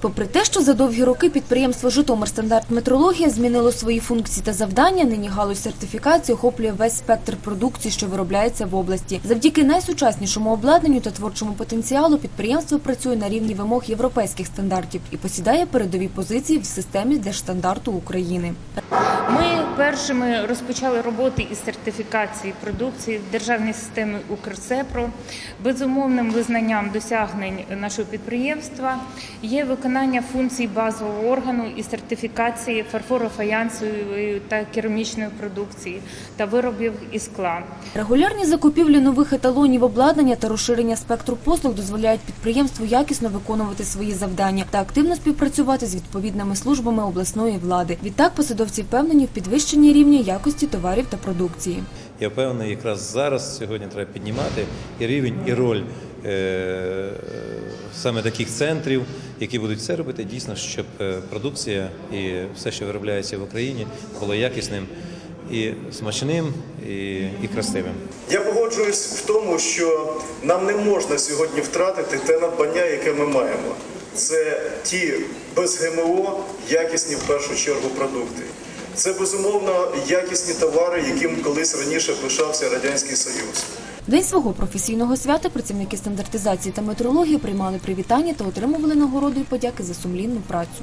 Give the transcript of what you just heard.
Попри те, що за довгі роки підприємство «Житомирстандарт Метрологія» змінило свої функції та завдання, нині галузь сертифікації охоплює весь спектр продукції, що виробляється в області. Завдяки найсучаснішому обладнанню та творчому потенціалу підприємство працює на рівні вимог європейських стандартів і посідає передові позиції в системі держстандарту України. Ми першими розпочали роботи із сертифікації продукції в державній системі Укрсепро. Безумовним визнанням досягнень нашого підприємства є виконання функцій базового органу із сертифікації фарфорофаянсової та керамічної продукції та виробів із скла. Регулярні закупівлі нових еталонів обладнання та розширення спектру послуг дозволяють підприємству якісно виконувати свої завдання та активно співпрацювати з відповідними службами обласної влади. Відтак посадовці впевнені в підвищенні рівня якості товарів та продукції. Я впевнений, якраз зараз сьогодні треба піднімати і рівень, і роль е, саме таких центрів, які будуть все робити дійсно, щоб е, продукція і все, що виробляється в Україні, було якісним і смачним, і, і красивим. Я погоджуюсь в тому, що нам не можна сьогодні втратити те надбання, яке ми маємо. Це ті без ГМО якісні в першу чергу продукти. Це безумовно якісні товари, яким колись раніше пишався радянський союз. День свого професійного свята працівники стандартизації та метрології приймали привітання та отримували нагороду і подяки за сумлінну працю.